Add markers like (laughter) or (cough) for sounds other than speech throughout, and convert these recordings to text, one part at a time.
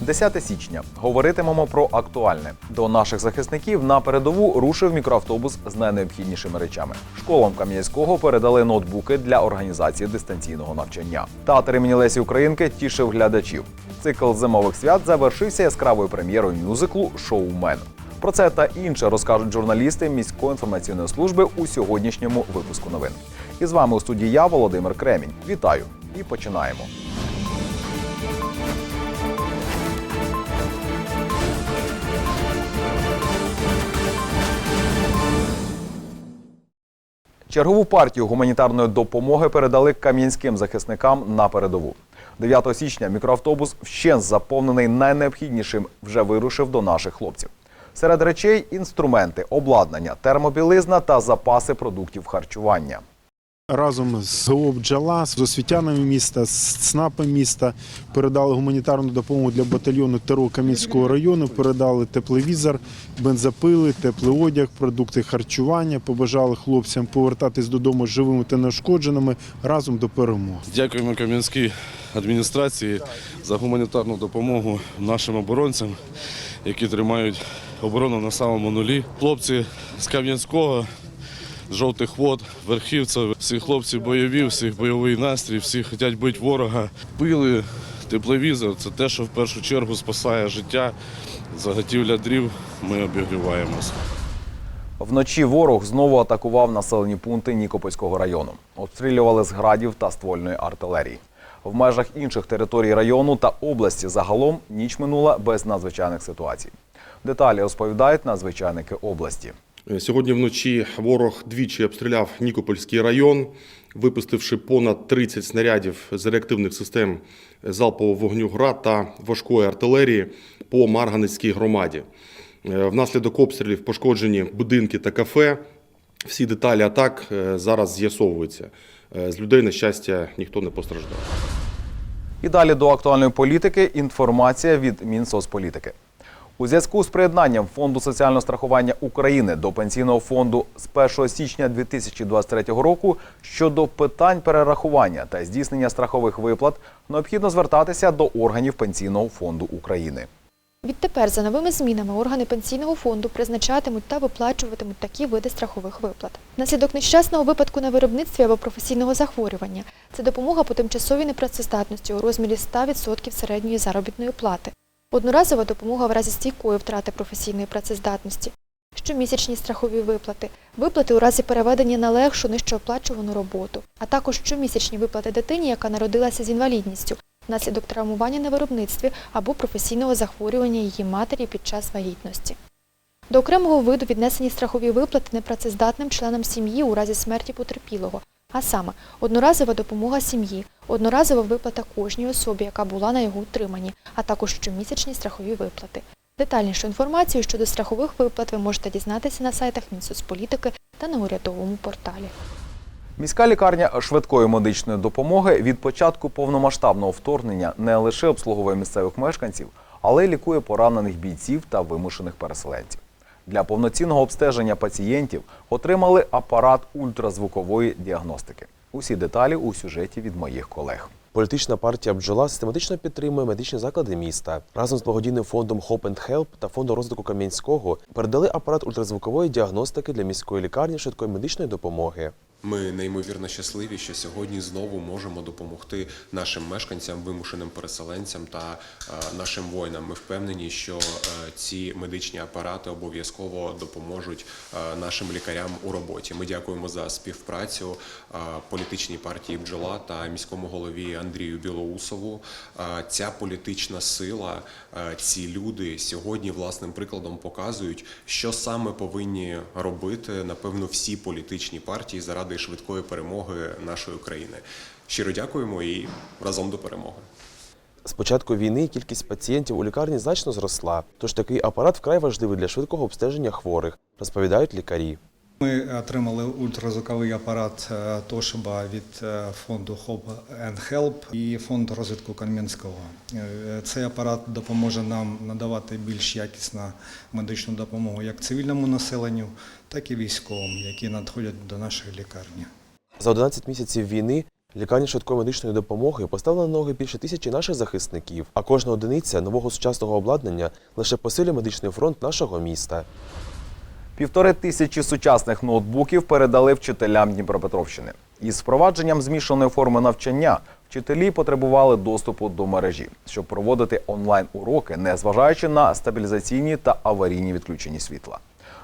10 січня говоритимемо про актуальне. До наших захисників на передову рушив мікроавтобус з найнеобхіднішими речами. Школам Кам'янського передали ноутбуки для організації дистанційного навчання. Театр імені Лесі Українки тішив глядачів. Цикл зимових свят завершився яскравою прем'єрою мюзиклу Шоумен. Про це та інше розкажуть журналісти міської інформаційної служби у сьогоднішньому випуску новин. І з вами у студії я, Володимир Кремінь. Вітаю і починаємо. Чергову партію гуманітарної допомоги передали кам'янським захисникам на передову. 9 січня мікроавтобус вщен заповнений найнеобхіднішим вже вирушив до наших хлопців. Серед речей інструменти, обладнання, термобілизна та запаси продуктів харчування. Разом з «Бджола», з освітянами міста, з ЦНАПом міста передали гуманітарну допомогу для батальйону ТРО Кам'янського району, передали тепловізор, бензопили, теплий одяг, продукти харчування. Побажали хлопцям повертатись додому живими та неушкодженими разом до перемоги. Дякуємо Кам'янській адміністрації за гуманітарну допомогу нашим оборонцям, які тримають оборону на самому нулі. Хлопці з Кам'янського, жовтих вод, верхівця, всі хлопці бойові, всіх бойовий настрій, всі хочуть бити ворога. Пили, тепловізор це те, що в першу чергу спасає життя. Заготівля дрів ми обігріваємося. Вночі ворог знову атакував населені пункти Нікопольського району. Обстрілювали з градів та ствольної артилерії. В межах інших територій району та області загалом ніч минула без надзвичайних ситуацій. Деталі розповідають надзвичайники області. Сьогодні вночі ворог двічі обстріляв Нікопольський район, випустивши понад 30 снарядів з реактивних систем залпового вогню ГРАД та важкої артилерії по Марганецькій громаді. Е, Внаслідок обстрілів пошкоджені будинки та кафе. Всі деталі атак е, зараз з'ясовуються. Е, З людей, на щастя, ніхто не постраждав. І далі до актуальної політики інформація від Мінсоцполітики. У зв'язку з приєднанням Фонду соціального страхування України до пенсійного фонду з 1 січня 2023 року щодо питань перерахування та здійснення страхових виплат необхідно звертатися до органів Пенсійного фонду України. Відтепер за новими змінами органи пенсійного фонду призначатимуть та виплачуватимуть такі види страхових виплат. Наслідок нещасного випадку на виробництві або професійного захворювання це допомога по тимчасовій непрацездатності у розмірі 100% середньої заробітної плати, одноразова допомога в разі стійкої втрати професійної працездатності, щомісячні страхові виплати, виплати у разі переведення на легшу нижчооплачувану роботу, а також щомісячні виплати дитині, яка народилася з інвалідністю внаслідок травмування на виробництві або професійного захворювання її матері під час вагітності. До окремого виду віднесені страхові виплати непрацездатним членам сім'ї у разі смерті потерпілого, а саме одноразова допомога сім'ї, одноразова виплата кожній особі, яка була на його утриманні, а також щомісячні страхові виплати. Детальнішу інформацію щодо страхових виплат ви можете дізнатися на сайтах Мінсоцполітики та на урядовому порталі. Міська лікарня швидкої медичної допомоги від початку повномасштабного вторгнення не лише обслуговує місцевих мешканців, але й лікує поранених бійців та вимушених переселенців. Для повноцінного обстеження пацієнтів отримали апарат ультразвукової діагностики. Усі деталі у сюжеті від моїх колег. Політична партія бджола систематично підтримує медичні заклади міста. Разом з благодійним фондом Hope and Help та фондом розвитку Кам'янського передали апарат ультразвукової діагностики для міської лікарні швидкої медичної допомоги. Ми неймовірно щасливі, що сьогодні знову можемо допомогти нашим мешканцям, вимушеним переселенцям та е, нашим воїнам. Ми впевнені, що е, ці медичні апарати обов'язково допоможуть е, нашим лікарям у роботі. Ми дякуємо за співпрацю політичній партії бджола та міському голові Андрію Білоусову. Ця політична сила, ці люди сьогодні власним прикладом показують, що саме повинні робити, напевно, всі політичні партії заради швидкої перемоги нашої України. Щиро дякуємо і разом до перемоги. З початку війни кількість пацієнтів у лікарні значно зросла, тож такий апарат вкрай важливий для швидкого обстеження хворих, розповідають лікарі. Ми отримали ультразвуковий апарат е, Тошиба від е, фонду Hope and Help і фонду розвитку Кам'янського. Е, Цей апарат допоможе нам надавати більш якісну медичну допомогу як цивільному населенню, так і військовим, які надходять до нашої лікарні. За 11 місяців війни Лікарня швидкої медичної допомоги поставила на ноги більше тисячі наших захисників, а кожна одиниця нового сучасного обладнання лише посилює медичний фронт нашого міста. Півтори тисячі сучасних ноутбуків передали вчителям Дніпропетровщини. Із впровадженням змішаної форми навчання вчителі потребували доступу до мережі, щоб проводити онлайн-уроки, незважаючи на стабілізаційні та аварійні відключення світла.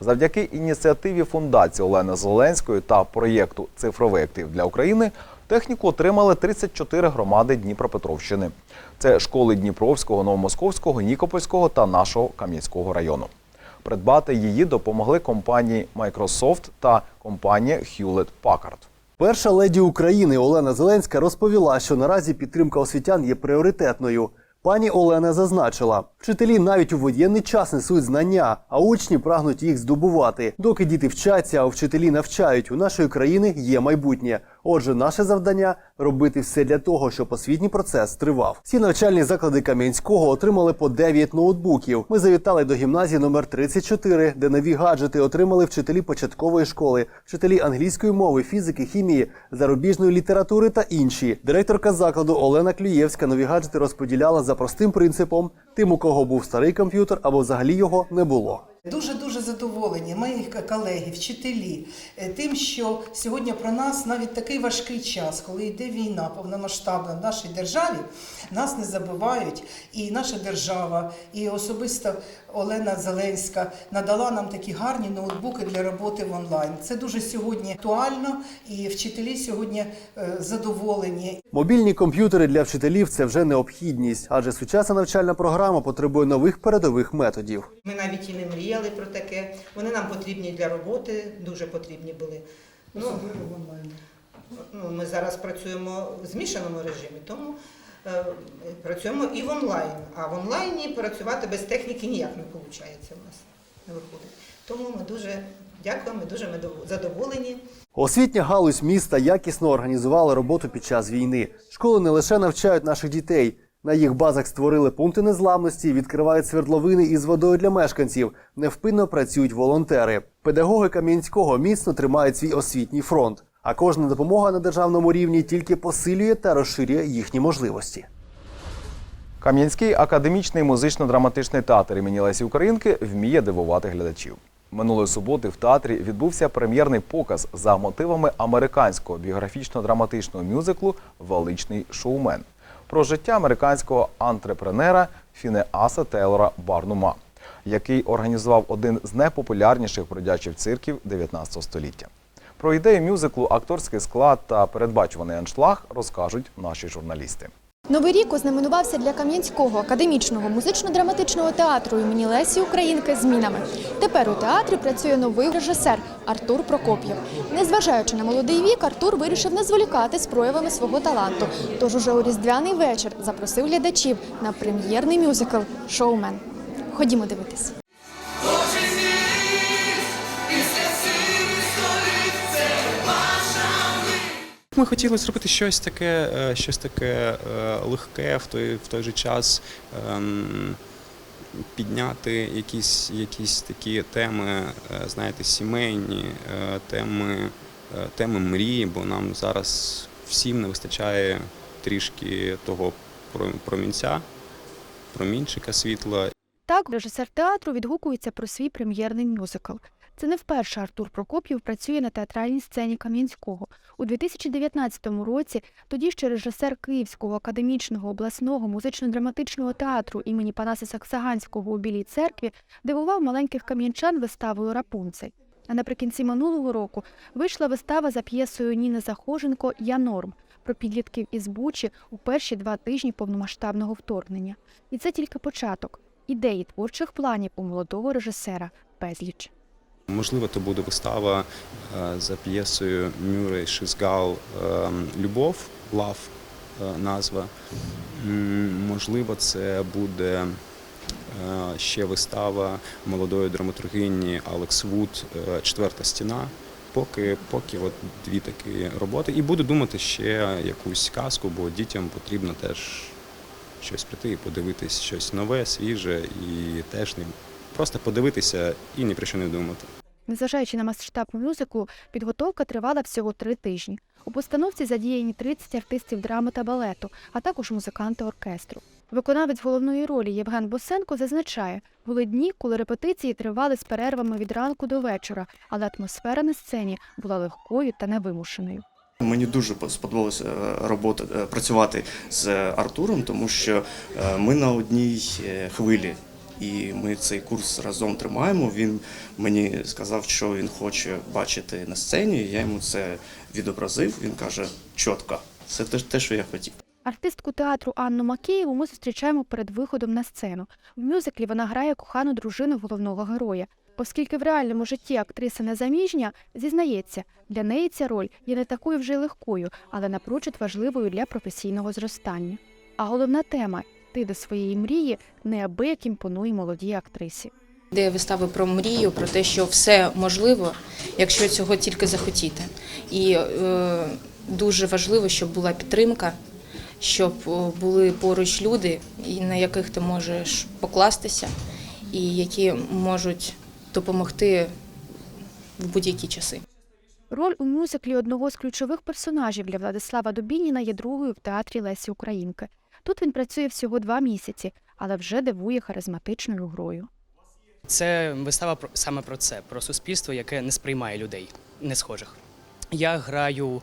Завдяки ініціативі фундації Олени Зеленської та проєкту Цифровий актив для України техніку отримали 34 громади Дніпропетровщини. Це школи Дніпровського, Новомосковського, Нікопольського та нашого Кам'янського району. Придбати її допомогли компанії Microsoft та компанія Hewlett Packard. Перша леді України Олена Зеленська розповіла, що наразі підтримка освітян є пріоритетною. Пані Олена зазначила, вчителі навіть у воєнний час несуть знання, а учні прагнуть їх здобувати. Доки діти вчаться, а вчителі навчають, у нашої країни є майбутнє. Отже, наше завдання робити все для того, щоб освітній процес тривав. Всі навчальні заклади Кам'янського отримали по 9 ноутбуків. Ми завітали до гімназії номер 34, де нові гаджети отримали вчителі початкової школи, вчителі англійської мови, фізики, хімії, зарубіжної літератури та інші. Директорка закладу Олена Клюєвська нові гаджети розподіляла за простим принципом: тим, у кого був старий комп'ютер або взагалі його не було. Дуже дуже задоволені мої колеги, вчителі, е, тим, що сьогодні про нас навіть такий важкий час, коли йде війна повномасштабна в нашій державі, нас не забувають. І наша держава, і особисто Олена Зеленська надала нам такі гарні ноутбуки для роботи в онлайн. Це дуже сьогодні актуально, і вчителі сьогодні е, задоволені. Мобільні комп'ютери для вчителів це вже необхідність, адже сучасна навчальна програма потребує нових передових методів. Ми навіть і не мріяли про таке. Вони нам потрібні для роботи, дуже потрібні були. Ну, ну, ми зараз працюємо в змішаному режимі, тому працюємо і в онлайн. А в онлайні працювати без техніки ніяк не виходить у нас. Не виходить. Тому ми дуже дякуємо, ми дуже задоволені. Освітня галузь міста якісно організувала роботу під час війни. Школи не лише навчають наших дітей. На їх базах створили пункти незламності, відкривають свердловини із водою для мешканців. Невпинно працюють волонтери. Педагоги Кам'янського міцно тримають свій освітній фронт. А кожна допомога на державному рівні тільки посилює та розширює їхні можливості. Кам'янський академічний музично-драматичний театр імені Лесі Українки вміє дивувати глядачів. Минулої суботи в театрі відбувся прем'єрний показ за мотивами американського біографічно-драматичного мюзиклу Величний шоумен про життя американського антрепренера Фінеаса Тейлора Барнума, який організував один з найпопулярніших бродячих цирків 19 століття. Про ідею мюзиклу, акторський склад та передбачуваний аншлаг розкажуть наші журналісти. Новий рік ознаменувався для Кам'янського академічного музично-драматичного театру імені Лесі Українки змінами. Тепер у театрі працює новий режисер Артур Прокоп'єв. Незважаючи на молодий вік, Артур вирішив не зволікати з проявами свого таланту. Тож уже у різдвяний вечір запросив глядачів на прем'єрний мюзикл Шоумен. Ходімо дивитись. Ми хотіли зробити щось таке, е, щось таке е, легке в той, в той же час. ем, Підняти якісь, якісь такі теми, е, знаєте, сімейні, теми, теми мрії, бо нам зараз всім не вистачає трішки того про- промінця, промінчика світла. Так, режисер театру відгукується про свій прем'єрний мюзикл. Це не вперше Артур Прокоп'єв працює на театральній сцені Кам'янського. У 2019 році тоді ще режисер Київського академічного обласного музично-драматичного театру імені Панаса Саксаганського у Білій церкві дивував маленьких кам'янчан виставою Рапунцель. А наприкінці минулого року вийшла вистава за п'єсою Ніни Захоженко Я норм про підлітків із Бучі у перші два тижні повномасштабного вторгнення. І це тільки початок. Ідеї творчих планів у молодого режисера безліч. Можливо, то буде вистава е, за п'єсою Мюррей Шизгал ем, Любов, Лав е, назва. Можливо, це буде е, ще вистава молодої драматургині Алекс Вуд е, Четверта стіна. Поки, поки от дві такі роботи. І буду думати ще якусь казку, бо дітям потрібно теж щось прийти і подивитись щось нове, свіже, і теж не просто подивитися і ні про що не думати. Незважаючи на масштаб мюзиклу, підготовка тривала всього три тижні. У постановці задіяні 30 артистів драми та балету, а також музиканти оркестру. Виконавець головної ролі Євген Босенко зазначає, були дні, коли репетиції тривали з перервами від ранку до вечора, але атмосфера на сцені була легкою та невимушеною. Мені дуже сподобалося е, робота е, працювати з Артуром, тому що е, ми на одній хвилі. І ми цей курс разом тримаємо. Він мені сказав, що він хоче бачити на сцені. Я йому це відобразив. Він каже: чітко, це те, те, що я хотів. Артистку театру Анну Макеєву ми зустрічаємо перед виходом на сцену. В мюзиклі вона грає кохану дружину головного героя. Оскільки в реальному житті актриса незаміжня, зізнається, для неї ця роль є не такою вже легкою, але напрочуд важливою для професійного зростання. А головна тема ти до своєї мрії неабияк імпонує молодій актрисі. Де вистави про мрію, про те, що все можливо, якщо цього тільки захотіти. І е, дуже важливо, щоб була підтримка, щоб е, були поруч люди, на яких ти можеш покластися, і які можуть допомогти в будь-які часи. Роль у мюзиклі одного з ключових персонажів для Владислава Добініна є другою в театрі Лесі Українки. Тут він працює всього два місяці, але вже дивує харизматичною грою. Це вистава про саме про це, про суспільство, яке не сприймає людей не схожих. Я граю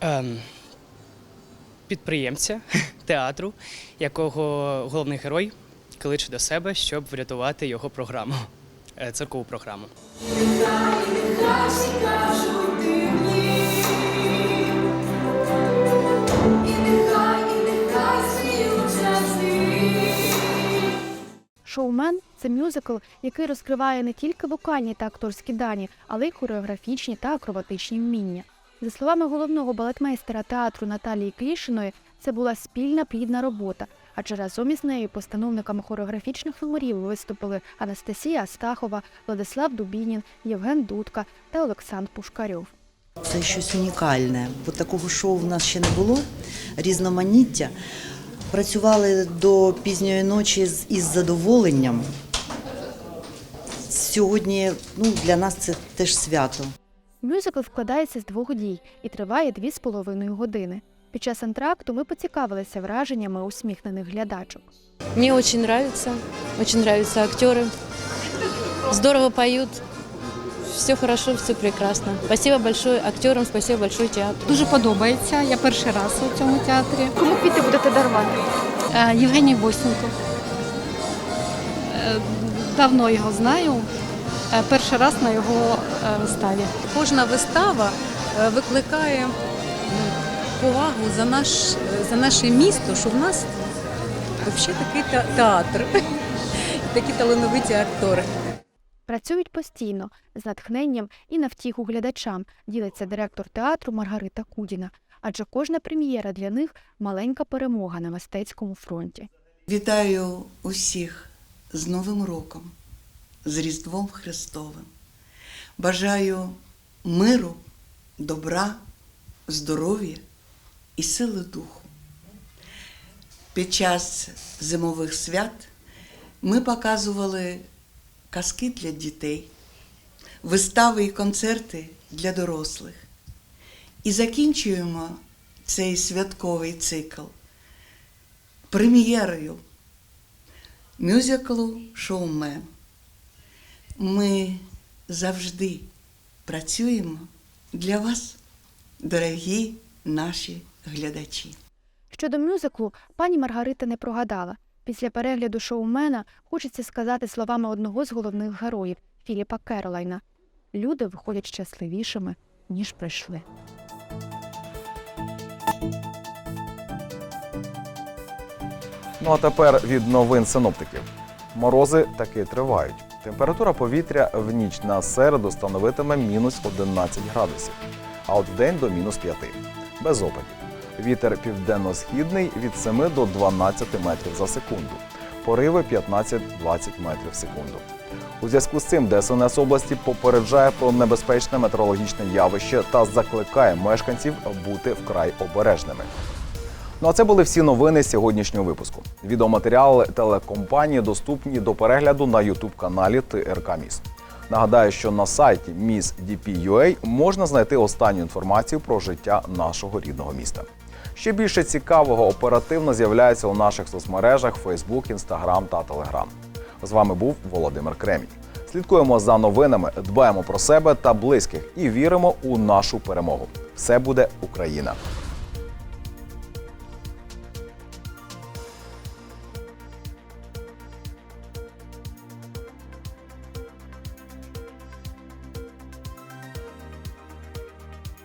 ем, підприємця (laughs) театру, якого головний герой кличе до себе, щоб врятувати його програму, е, циркову програму. Шоумен це мюзикл, який розкриває не тільки вокальні та акторські дані, але й хореографічні та акробатичні вміння. За словами головного балетмейстера театру Наталії Клішиної, це була спільна плідна робота, адже разом із нею постановниками хореографічних номерів виступили Анастасія Астахова, Владислав Дубінін, Євген Дудка та Олександр Пушкарьов. Це щось унікальне, бо такого шоу в нас ще не було. Різноманіття. Працювали до пізньої ночі з- із задоволенням. Сьогодні ну, для нас це теж свято. Мюзикл складається з двох дій і триває дві з половиною години. Під час антракту ми поцікавилися враженнями усміхнених глядачок. Мне очень нравится, очень нравятся актеры. Здорово поют. Все хорошо, все прекрасно. Спасибо большое актерам, спасибо большое театру. Дуже подобається. Я перший раз у цьому театрі. Кому квіти будете дарувати? Е, Євгеній Босенко. Е, Давно його знаю. Е, Перший раз на його виставі. Кожна вистава викликає повагу за, наш, за наше місто, що в нас взагалі такий театр, (laughs) такі талановиті актори. Працюють постійно з натхненням і на втіху глядачам, ділиться директор театру Маргарита Кудіна. Адже кожна прем'єра для них маленька перемога на мистецькому фронті. Вітаю усіх з Новим роком, з Різдвом Христовим. Бажаю миру, добра, здоров'я і сили духу. Під час зимових свят ми показували казки для дітей, вистави і концерти для дорослих. І закінчуємо цей святковий цикл прем'єрою мюзиклу Шоумен. Ми завжди працюємо для вас, дорогі наші глядачі. Щодо мюзиклу, пані Маргарита не прогадала. Після перегляду шоумена хочеться сказати словами одного з головних героїв Філіпа Керолайна: люди виходять щасливішими, ніж прийшли. Ну а тепер від новин синоптиків. Морози таки тривають. Температура повітря в ніч на середу становитиме мінус 11 градусів, а от вдень до мінус 5. Без опадів. Вітер південно-східний від 7 до 12 метрів за секунду. Пориви 15-20 метрів в секунду. У зв'язку з цим ДСНС області попереджає про небезпечне метеорологічне явище та закликає мешканців бути вкрай обережними. Ну а це були всі новини сьогоднішнього випуску. Відеоматеріали телекомпанії доступні до перегляду на Ютуб каналі ТРК Міст. Нагадаю, що на сайті Miss.dp.ua можна знайти останню інформацію про життя нашого рідного міста. Ще більше цікавого оперативно з'являється у наших соцмережах Facebook, Instagram та Telegram. З вами був Володимир Кремінь. Слідкуємо за новинами, дбаємо про себе та близьких і віримо у нашу перемогу. Все буде Україна!